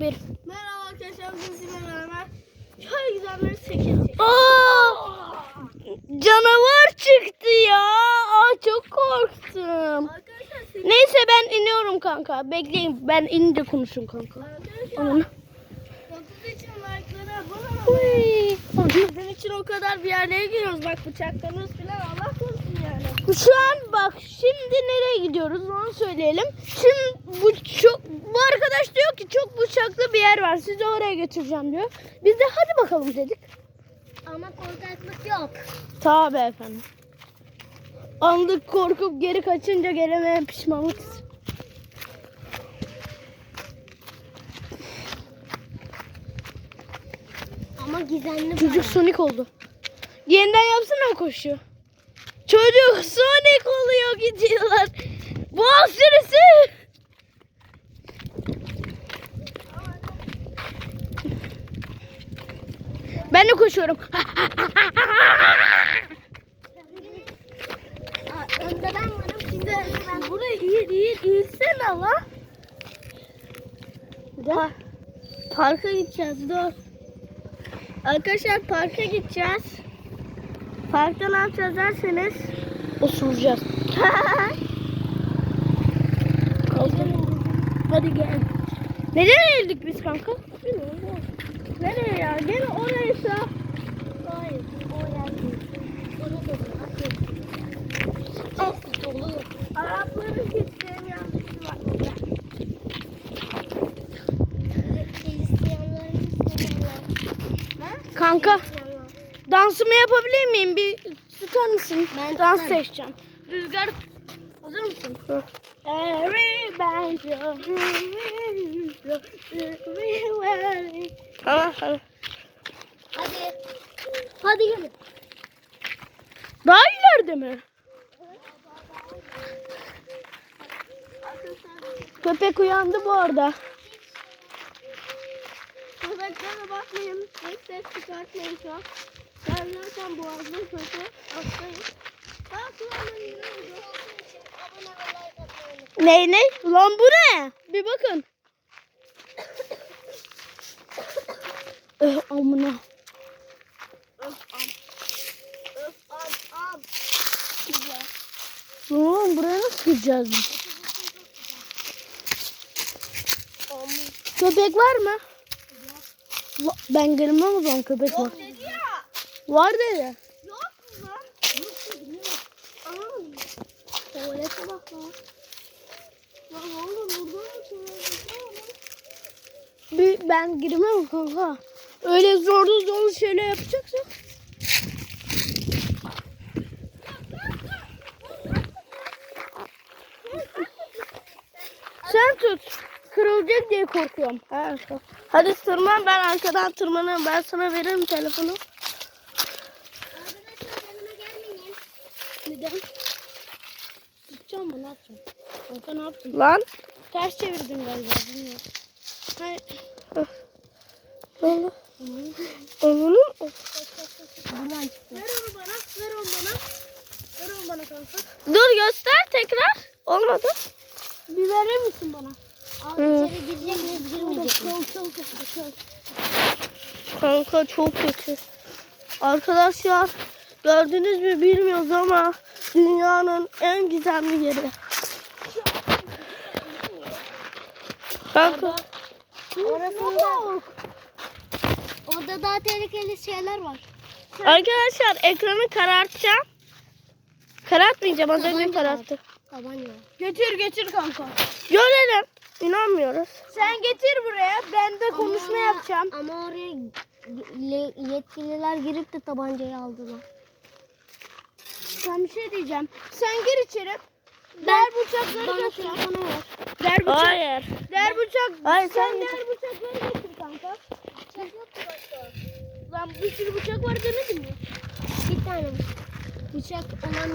Bir. Merhaba arkadaşlar. Bugün sizinle beraber çok güzel bir çekeceğiz. Aa! Canavar çıktı ya. Aa, çok korktum. Neyse ben iniyorum kanka. Bekleyin ben inince konuşun kanka. Onun. Bizim için o kadar bir yerlere giriyoruz. Bak bıçaklarımız falan Allah korusun. Şu an bak şimdi nereye gidiyoruz onu söyleyelim. Şimdi bu çok bu arkadaş diyor ki çok bıçaklı bir yer var. Sizi oraya götüreceğim diyor. Biz de hadi bakalım dedik. Ama korkaklık yok. Tabi efendim. Anlık korkup geri kaçınca gelemeyen pişmanlık. Ama gizemli Çocuk Sonic oldu. Yeniden yapsana o koşu. Çocuk Sonic oluyor gidiyorlar. Boğaz sürüsü. Ben de koşuyorum. Önde ben varım. Şimdi ben buraya iyi iyi iyisene la. Pa parka gideceğiz dur. Arkadaşlar parka gideceğiz. Parkta ne yapacağız derseniz. Osuracağız. Hadi gel. Neden eğildik biz kanka? Bilmiyorum. Nereye ya? Gene oraysa. Hayır. Oraya değil. Orada da. Çok dolu. Arapların sevmeyen bir şey var. Kanka dansımı yapabilir miyim? Bir tutar mısın? Ben Dans tutarım. seçeceğim. Rüzgar hazır mısın? Hı. Tamam hadi. Hadi. Hadi gelin. Daha ileride mi? Köpek uyandı bu arada. Köpeklere bakmayın. Hiç ses çıkartmayın an. Ben zaten boğazım kötü. Hastayım. Bak kulağımın yürüyor. Abone ve like atmayı unutmayın. Ne ne? Lan bu ne? Bir bakın. Eh, amına. Öf am. Öf am am. Güzel. Lan buraya nasıl gireceğiz biz? Köpek var mı? Ben girmem o zaman köpek var. Yok dedi ya. Var dedi. Yok mu lan? Tuvalete bak lan. Lan oğlum burada mı tuvalete Bir, ben girmem kanka. Öyle zorlu zorlu şeyler yapacaksak. Sen tut. Kırılacak diye korkuyorum. Ha. Hadi tırman ben arkadan tırmanırım. Ben sana veririm telefonu. Neden? Tutacağım mı? Ne yapacağım? Kanka ne yaptın? Lan. Ters çevirdim galiba. Bilmiyorum. Hayır. Oğlum. Oğlum. Buradan çıktı. Ver onu bana. Ver onu bana. Ver onu bana kanka. Dur göster tekrar. Olmadı. Bir verir misin bana? Hı. İçeri girecek miyiz girmeyecek miyiz? Çok çok kötü. Çok. Kanka çok kötü. Arkadaşlar gördünüz mü bilmiyoruz ama dünyanın en gizemli yeri. Kanka. Orasında Orada daha tehlikeli şeyler var. Arkadaşlar ekranı karartacağım. Karartmayacağım az önce kararttı. Tabanca. Getir getir kanka. Görelim. İnanmıyoruz. Sen getir buraya. Ben de konuşma yapacağım. Ama oraya le- yetkililer girip de tabancayı aldılar. Sen bir şey diyeceğim. Sen gir içeri. Der bıçakları Bana götür. telefonu ver. Der bıçak. Hayır. Der bıçak. Hayır, sen sen der bıçakları getir kanka. Lan bir sürü bıçak var demedin mi? Bir tane bıçak olan